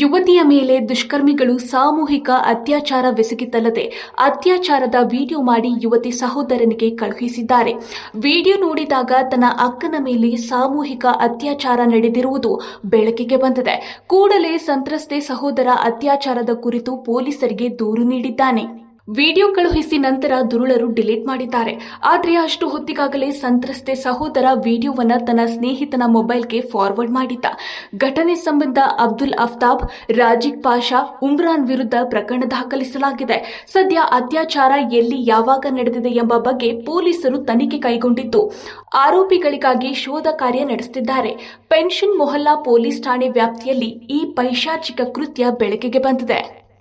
ಯುವತಿಯ ಮೇಲೆ ದುಷ್ಕರ್ಮಿಗಳು ಸಾಮೂಹಿಕ ಅತ್ಯಾಚಾರವೆಸಗಿದ್ದಲ್ಲದೆ ಅತ್ಯಾಚಾರದ ವಿಡಿಯೋ ಮಾಡಿ ಯುವತಿ ಸಹೋದರನಿಗೆ ಕಳುಹಿಸಿದ್ದಾರೆ. ವಿಡಿಯೋ ನೋಡಿದಾಗ ತನ್ನ ಅಕ್ಕನ ಮೇಲೆ ಸಾಮೂಹಿಕ ಅತ್ಯಾಚಾರ ನಡೆದಿರುವುದು ಬೆಳಕಿಗೆ ಬಂದಿದೆ. ಕೂಡಲೇ ಸಂತ್ರಸ್ತೆ ಸಹೋದರ ಅತ್ಯಾಚಾರದ ಕುರಿತು ಪೊಲೀಸರಿಗೆ ದೂರು ನೀಡಿದ್ದಾನೆ. ವಿಡಿಯೋ ಕಳುಹಿಸಿ ನಂತರ ದುರುಳರು ಡಿಲೀಟ್ ಮಾಡಿದ್ದಾರೆ. ಆದರೆ ಅಷ್ಟು ಹೊತ್ತಿಗಾಗಲೇ ಸಂತ್ರಸ್ತೆ ಸಹೋದರ ವಿಡಿಯೋವನ್ನು ತನ್ನ ಸ್ನೇಹಿತನ ಮೊಬೈಲ್ಗೆ ಫಾರ್ವರ್ಡ್ ಮಾಡಿದ್ದ. ಘಟನೆ ಸಂಬಂಧ ಅಬ್ದುಲ್ ಅಫ್ತಾಬ್ ರಾಜಿಕ್ ಪಾಷಾ, ಉಮ್ರಾನ್ ವಿರುದ್ಧ ಪ್ರಕರಣ ದಾಖಲಿಸಲಾಗಿದೆ. ಸದ್ಯ ಅತ್ಯಾಚಾರ ಎಲ್ಲಿ ಯಾವಾಗ ನಡೆದಿದೆ ಎಂಬ ಬಗ್ಗೆ ಪೊಲೀಸರು ತನಿಖೆ ಕೈಗೊಂಡಿದ್ದು. ಆರೋಪಿಗಳಿಗಾಗಿ ಶೋಧ ಕಾರ್ಯ ನಡೆಸುತ್ತಿದ್ದಾರೆ. ಪೆನ್ಷನ್ ಮೊಹಲ್ಲಾ ಪೊಲೀಸ್ ಠಾಣೆ ವ್ಯಾಪ್ತಿಯಲ್ಲಿ ಈ ಪೈಶಾಚಿಕ ಕೃತ್ಯ ಬೆಳಕಿಗೆ ಬಂದಿದೆ.